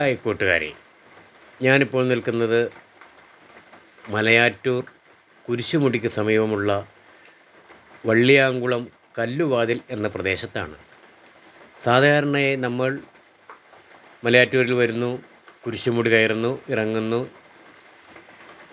Hi കൂട്ടുകാരെ. ഞാനിപ്പോൾ നിൽക്കുന്നത് മലയാറ്റൂർ കുരിശുമുടിക്ക് സമീപമുള്ള വള്ളിയാങ്കുളം കല്ലുവാതിൽ എന്ന പ്രദേശത്താണ്. സാധാരണയായി നമ്മൾ മലയാറ്റൂരിൽ വരുന്നു കുരിശുമുടി കയറുന്നു ഇറങ്ങുന്നു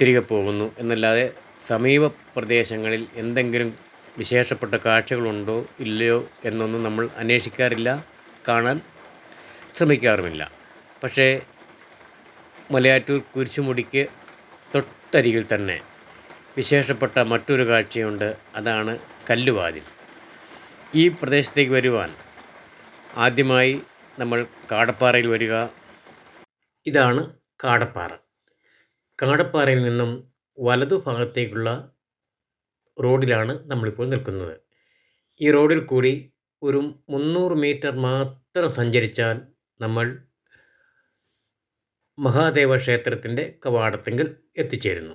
തിരികെ പോകുന്നു എന്നല്ലാതെ സമീപ പ്രദേശങ്ങളിൽ എന്തെങ്കിലും വിശേഷപ്പെട്ട കാഴ്ചകളുണ്ടോ ഇല്ലയോ എന്നൊന്നും നമ്മൾ അന്വേഷിക്കാറില്ല കാണാൻ ശ്രമിക്കാറുമില്ല. പക്ഷേ മലയാറ്റൂർ കുരിശുമുടിക്ക് തൊട്ടരികിൽ തന്നെ വിശേഷപ്പെട്ട മറ്റൊരു കാഴ്ചയുണ്ട്. അതാണ് കല്ലുവാതിൽ. ഈ പ്രദേശത്തേക്ക് വരുവാൻ ആദ്യമായി നമ്മൾ കാടപ്പാറയിൽ വരിക. ഇതാണ് കാടപ്പാറ. കാടപ്പാറയിൽ നിന്നും വലതു ഭാഗത്തേക്കുള്ള റോഡിലാണ് നമ്മളിപ്പോൾ നിൽക്കുന്നത്. ഈ റോഡിൽ കൂടി ഒരു മുന്നൂറ് മീറ്റർ മാത്രം സഞ്ചരിച്ചാൽ നമ്മൾ മഹാദേവ ക്ഷേത്രത്തിന്റെ കവാടത്തെങ്കിൽ എത്തിച്ചേരുന്നു.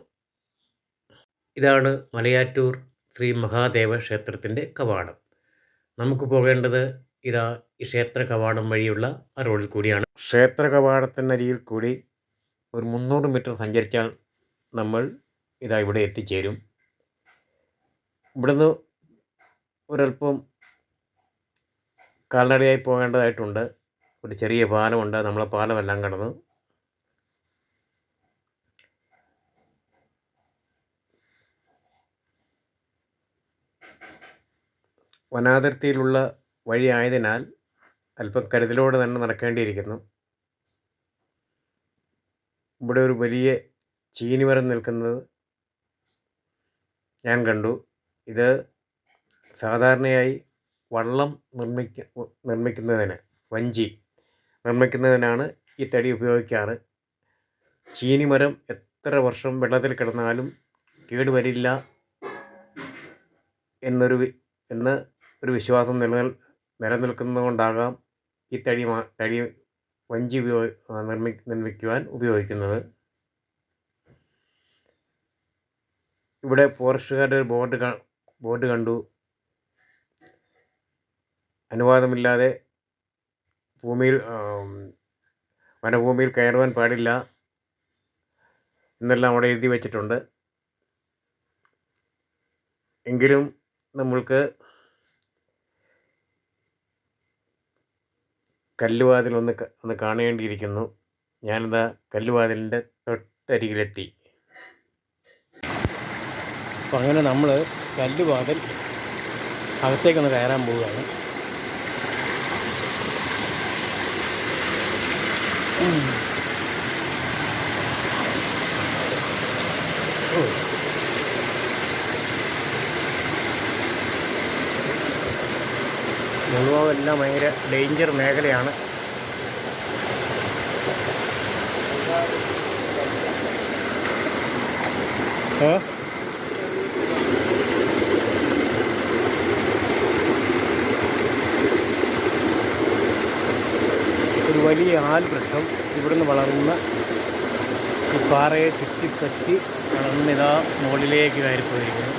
ഇതാണ് മലയാറ്റൂർ ശ്രീ മഹാദേവ ക്ഷേത്രത്തിന്റെ കവാടം. നമുക്ക് പോകേണ്ടത് ഇതാ ഈ ക്ഷേത്ര കവാടം വഴിയുള്ള ആ റോഡിൽ കൂടിയാണ്. ക്ഷേത്ര കവാടത്തിനരിയിൽ കൂടി ഒരു മുന്നൂറ് മീറ്റർ സഞ്ചരിച്ചാൽ നമ്മൾ ഇതാ ഇവിടെ എത്തിച്ചേരും. ഇവിടുന്ന് ഒരല്പം കാൽനടയായി പോകേണ്ടതായിട്ടുണ്ട്. ഒരു ചെറിയ പാലമുണ്ട്. നമ്മളെ പാലമെല്ലാം കടന്ന് വനാതിർത്തിയിലുള്ള വഴിയായതിനാൽ അല്പം കരുതലോടെ തന്നെ നടക്കേണ്ടിയിരിക്കുന്നു. ഇവിടെ ഒരു വലിയ ചീനിമരം നിൽക്കുന്നത് ഞാൻ കണ്ടു. ഇത് സാധാരണയായി വള്ളം നിർമ്മിക്ക നിർമ്മിക്കുന്നതിന് വഞ്ചി നിർമ്മിക്കുന്നതിനാണ് ഈ തടി ഉപയോഗിക്കാറ്. ചീനിമരം എത്ര വർഷം വെള്ളത്തിൽ കിടന്നാലും കേടുവരില്ല എന്നൊരു എന്ന് ഒരു വിശ്വാസം നിലനിൽ നിലനിൽക്കുന്നതുകൊണ്ടാകാം ഈ തടി തടി വഞ്ചി ഉപയോഗ നിർമ്മി നിർമ്മിക്കുവാൻ ഉപയോഗിക്കുന്നത്. ഇവിടെ ഫോറസ്റ്റുകാരുടെ ഒരു ബോർഡ് ബോർഡ് കണ്ടു. അനുവാദമില്ലാതെ ഭൂമിയിൽ വനഭൂമിയിൽ കയറുവാൻ പാടില്ല എന്നെല്ലാം അവിടെ എഴുതി വച്ചിട്ടുണ്ട്. എങ്കിലും നമ്മൾക്ക് കല്ലുവാതിൽ ഒന്ന് ഒന്ന് കാണേണ്ടിയിരിക്കുന്നു. ഞാനിതാ കല്ലുവാതിലിന്റെ തൊട്ടരികിലെത്തി. അപ്പം അങ്ങനെ നമ്മൾ കല്ലുവാതിൽ അകത്തേക്കൊന്ന് കയറാൻ പോവുകയാണ്. മുഴുവെല്ലാം ഭയങ്കര ഡേഞ്ചർ മേഖലയാണ്. ഏ ഒരു വലിയ ആൽവൃക്ഷം ഇവിടുന്ന് വളർന്ന ഈ പാറയെ ചുറ്റിപ്പറ്റി വളർന്നിതാ മുകളിലേക്ക് കയറിപ്പോയിരിക്കുന്നു.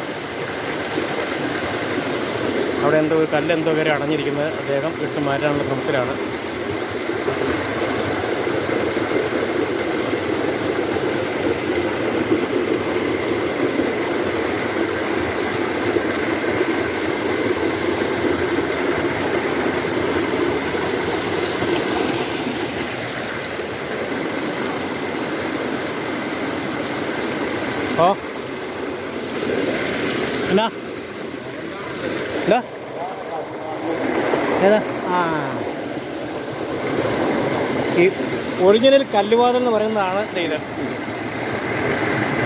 അവിടെ എന്തോ ഒരു കല്ലെന്തോ വരെ അടഞ്ഞിരിക്കുന്നത് അദ്ദേഹം ഇട്ട് മാറ്റാനുള്ള ശ്രമത്തിലാണ് ഓ എന്നാ? എന്താ ഏതാ? ആ. ഈ ഒറിജിനൽ കല്ലുവാതൽ എന്ന് പറയുന്നതാണ് ഇത്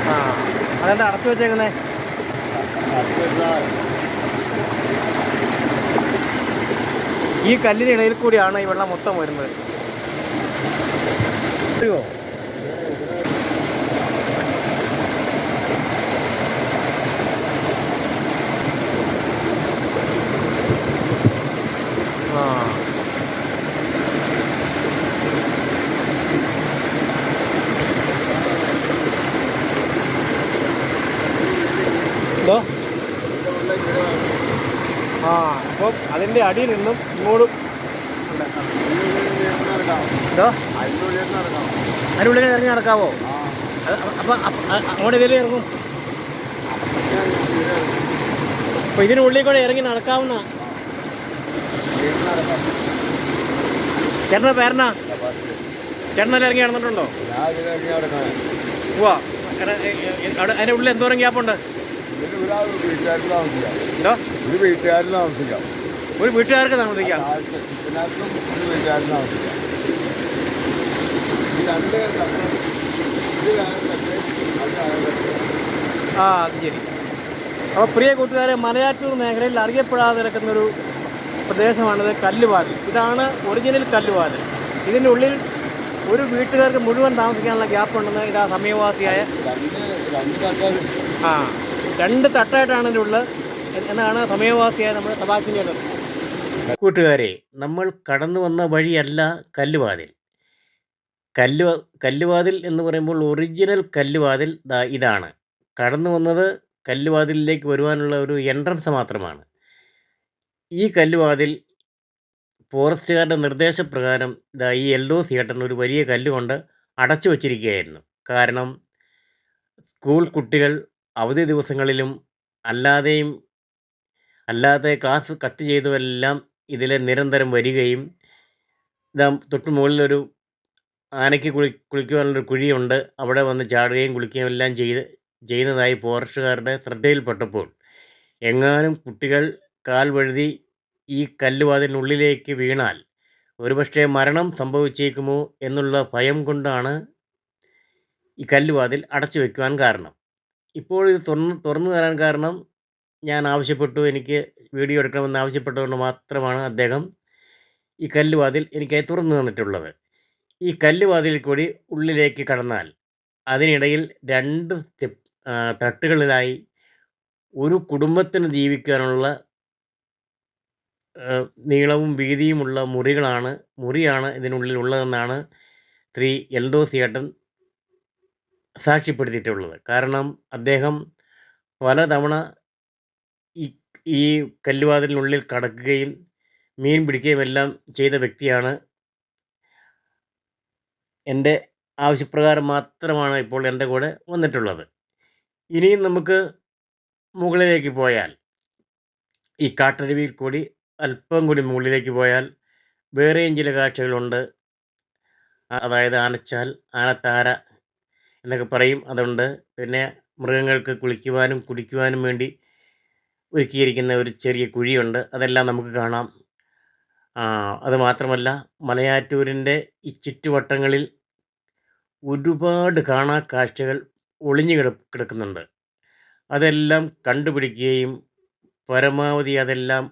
ആ. അതെന്താ അടച്ചു വെച്ചേക്കുന്നേ? ഈ കല്ലിന് ഇടയിൽ കൂടിയാണ് ഈ വെള്ളം മൊത്തം വരുന്നത്. അറിയോ അപ്പം അതിന്റെ അടിയിൽ നിന്നും ഇങ്ങോട്ടും. എന്തോ അതിനുള്ളിൽ ഇറങ്ങി നടക്കാവോ? അപ്പം അങ്ങോട്ട് ഇതിലേ ഇറങ്ങും. അപ്പം ഇതിനുള്ളിൽ കൂടെ ഇറങ്ങി നടക്കാവുന്ന ചേട്ടന്റെ പേരനാ ചേട്ടനെല്ലാം ഇറങ്ങി നടന്നിട്ടുണ്ടോ? പോവാ അതിന്റെ ഉള്ളിൽ എന്തോരം ഗ്യാപ്പുണ്ട്. എന്തോ? ഒരു വീട്ടുകാരിൽ താമസിക്കാം. ഒരു വീട്ടുകാർക്ക് താമസിക്കാം? താഴത്തെ ഒരു വീട്ടുകാരിൽ താമസിക്കാം. ഈ രണ്ട് ആ അത് ശരി. അപ്പോൾ പ്രിയ കൂട്ടുകാരെ മലയാറ്റൂർ മേഖലയിൽ അറിയപ്പെടാതെ കിടക്കുന്നൊരു പ്രദേശമാണിത് കല്ലുവാതിൽ. ഇതാണ് ഒറിജിനൽ കല്ലുവാതിൽ. ഇതിന്റെ ഉള്ളിൽ ഒരു വീട്ടുകാർക്ക് മുഴുവൻ താമസിക്കാനുള്ള ഗ്യാപ്പ് ഉണ്ടെന്ന് ഇതാ സമീപവാസിയായ ആ. രണ്ട് തട്ടായിട്ടാണ് ഇതിന്റെ ഉള്ളത്. എന്നാണ് സമയവാസിയായ നമ്മുടെ തപാക്കിന്റെ കൂട്ടുകാരെ നമ്മൾ കടന്നു വന്ന വഴിയല്ല കല്ലുവാതിൽ. കല്ലു കല്ലുവാതിൽ എന്ന് പറയുമ്പോൾ ഒറിജിനൽ കല്ലുവാതിൽ ഇതാണ്. കടന്നു വന്നത് കല്ലുവാതിലിലേക്ക് വരുവാനുള്ള ഒരു എൻട്രൻസ് മാത്രമാണ്. ഈ കല്ലുവാതിൽ ഫോറസ്റ്റുകാരുടെ നിർദ്ദേശപ്രകാരം ഇതാ ഈ എൽഡോ തിയേറ്ററിന് ഒരു വലിയ കല്ലുകൊണ്ട് അടച്ചു വച്ചിരിക്കുകയായിരുന്നു. കാരണം സ്കൂൾ കുട്ടികൾ അവധി ദിവസങ്ങളിലും അല്ലാതെയും അല്ലാതെ ക്ലാസ് കട്ട് ചെയ്തുമെല്ലാം ഇതിൽ നിരന്തരം വരികയും ഇതാ തൊട്ട് മുകളിലൊരു ആനയ്ക്ക് കുളി കുളിക്കുവാനുള്ളൊരു കുഴിയുണ്ട്. അവിടെ വന്ന് ചാടുകയും കുളിക്കുകയും എല്ലാം ചെയ്ത് ചെയ്യുന്നതായി ഫോറസ്റ്റുകാരുടെ ശ്രദ്ധയിൽപ്പെട്ടപ്പോൾ എങ്ങാനും കുട്ടികൾ കാൽ വഴുതി ഈ കല്ലുവാതിനുള്ളിലേക്ക് വീണാൽ ഒരുപക്ഷെ മരണം സംഭവിച്ചേക്കുമോ എന്നുള്ള ഭയം കൊണ്ടാണ് ഈ കല്ലുവാതിൽ അടച്ചു വയ്ക്കുവാൻ കാരണം. ഇപ്പോൾ ഇത് തുറന്ന് തുറന്നു തരാൻ കാരണം ഞാൻ ആവശ്യപ്പെട്ടു. എനിക്ക് വീഡിയോ എടുക്കണമെന്ന് ആവശ്യപ്പെട്ടുകൊണ്ട് മാത്രമാണ് അദ്ദേഹം ഈ കല്ലുവാതിൽ എനിക്കായി തുറന്നു തന്നിട്ടുള്ളത്. ഈ കല്ലുവാതിൽ കൂടി ഉള്ളിലേക്ക് കടന്നാൽ അതിനിടയിൽ രണ്ട് സ്റ്റെപ്പ് തട്ടുകളിലായി ഒരു കുടുംബത്തിന് ജീവിക്കാനുള്ള നീളവും വീതിയുമുള്ള മുറികളാണ് മുറിയാണ് ഇതിനുള്ളിൽ ഉള്ളതെന്നാണ് ശ്രീ സിയേട്ടൻ സാക്ഷ്യപ്പെടുത്തിയിട്ടുള്ളത്. കാരണം അദ്ദേഹം പലതവണ ഈ ഈ കല്ലുവാതിലിനുള്ളിൽ കടക്കുകയും മീൻ പിടിക്കുകയും എല്ലാം ചെയ്ത വ്യക്തിയാണ്. എന്റെ ആവശ്യപ്രകാരം മാത്രമാണ് ഇപ്പോൾ എന്റെ കൂടെ വന്നിട്ടുള്ളത്. ഇനിയും നമുക്ക് മുകളിലേക്ക് പോയാൽ ഈ കാട്ടരുവിയിൽ കൂടി അല്പം കൂടി മുകളിലേക്ക് പോയാൽ വേറെയും ചില കാഴ്ചകളുണ്ട്. അതായത് ആനച്ചാൽ ആനത്താര എന്നൊക്കെ പറയും. അതുണ്ട് പിന്നെ മൃഗങ്ങൾക്ക് കുളിക്കുവാനും കുടിക്കുവാനും വേണ്ടി ഒരുക്കിയിരിക്കുന്ന ഒരു ചെറിയ കുഴിയുണ്ട്. അതെല്ലാം നമുക്ക് കാണാം. അതുമാത്രമല്ല അത് മാത്രമല്ല മലയാറ്റൂരിന്റെ ഈ ചുറ്റുവട്ടങ്ങളിൽ ഒരുപാട് കാണാ കാഴ്ചകൾ ഒളിഞ്ഞു കിട കിടക്കുന്നുണ്ട്. അതെല്ലാം കണ്ടുപിടിക്കുകയും പരമാവധി അതെല്ലാം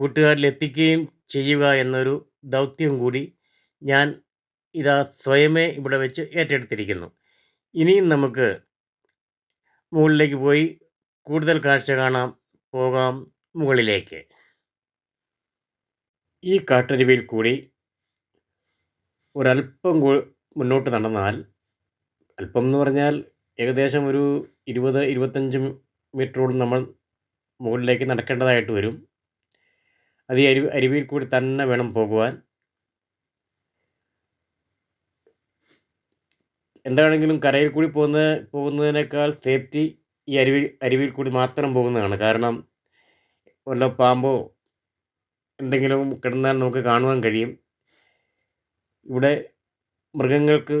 കൂട്ടുകാരിൽ എത്തിക്കുകയും ചെയ്യുക എന്നൊരു ദൗത്യം കൂടി ഞാൻ ഇതാ സ്വയമേ ഇവിടെ വെച്ച് ഏറ്റെടുത്തിരിക്കുന്നു. ഇനിയും നമുക്ക് മുകളിലേക്ക് പോയി കൂടുതൽ കാഴ്ച കാണാം. പോകാം മുകളിലേക്ക്. ഈ കാട്ടരുവിയിൽ കൂടി ഒരല്പം മുന്നോട്ട് നടന്നാൽ അല്പം എന്ന് പറഞ്ഞാൽ ഏകദേശം ഒരു ഇരുപത് ഇരുപത്തഞ്ച് മീറ്ററോളം നമ്മൾ മുകളിലേക്ക് നടക്കേണ്ടതായിട്ട് വരും. അത് ഈ അരുവി അരുവിയിൽ കൂടി തന്നെ വേണം പോകുവാൻ. എന്താണെങ്കിലും കരയിൽ കൂടി പോകുന്ന പോകുന്നതിനേക്കാൾ സേഫ്റ്റി ഈ അരുവി അരുവിയിൽ കൂടി മാത്രം പോകുന്നതാണ്. കാരണം വല്ല പാമ്പോ എന്തെങ്കിലും കിടന്നാൽ നമുക്ക് കാണുവാൻ കഴിയും. ഇവിടെ മൃഗങ്ങൾക്ക്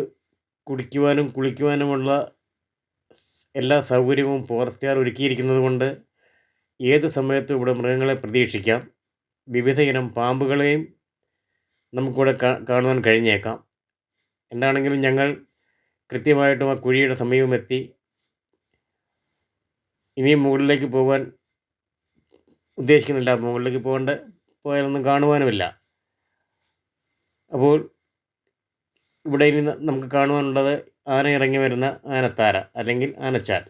കുടിക്കുവാനും കുളിക്കുവാനുമുള്ള എല്ലാ സൗകര്യവും ഫോറസ്റ്റുകാർ ഒരുക്കിയിരിക്കുന്നത് കൊണ്ട് ഏത് സമയത്തും ഇവിടെ മൃഗങ്ങളെ പ്രതീക്ഷിക്കാം. വിവിധ ഇനം പാമ്പുകളെയും നമുക്കിവിടെ കാണുവാൻ കഴിഞ്ഞേക്കാം. എന്താണെങ്കിലും ഞങ്ങൾ കൃത്യമായിട്ടും ആ കുഴിയുടെ സമീപമെത്തി. ഇനിയും മുകളിലേക്ക് പോകാൻ ഉദ്ദേശിക്കുന്നില്ല. മുകളിലേക്ക് പോകേണ്ട പോയാലൊന്നും കാണുവാനുമില്ല. അപ്പോൾ ഇവിടെ ഇനി നമുക്ക് കാണുവാനുള്ളത് ആന ഇറങ്ങി വരുന്ന ആനത്താര അല്ലെങ്കിൽ ആനച്ചാൽ.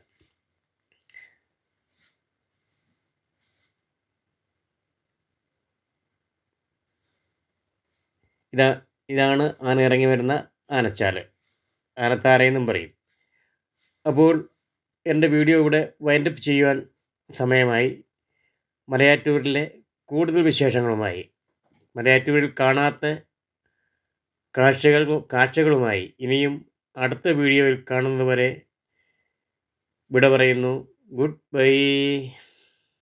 ഇതാ ഇതാണ് ആന ഇറങ്ങി വരുന്ന ആനച്ചാൽ ആനത്താരയെന്നും പറയും. അപ്പോൾ എന്റെ വീഡിയോ ഇവിടെ വൈൻഡപ്പ് ചെയ്യുവാൻ സമയമായി. മലയാറ്റൂരിലെ കൂടുതൽ വിശേഷങ്ങളുമായി മലയാറ്റൂരിൽ കാണാത്ത കാഴ്ചകൾ കാഴ്ചകളുമായി ഇനിയും അടുത്ത വീഡിയോയിൽ കാണുന്നതുവരെ വിട പറയുന്നു. Good bye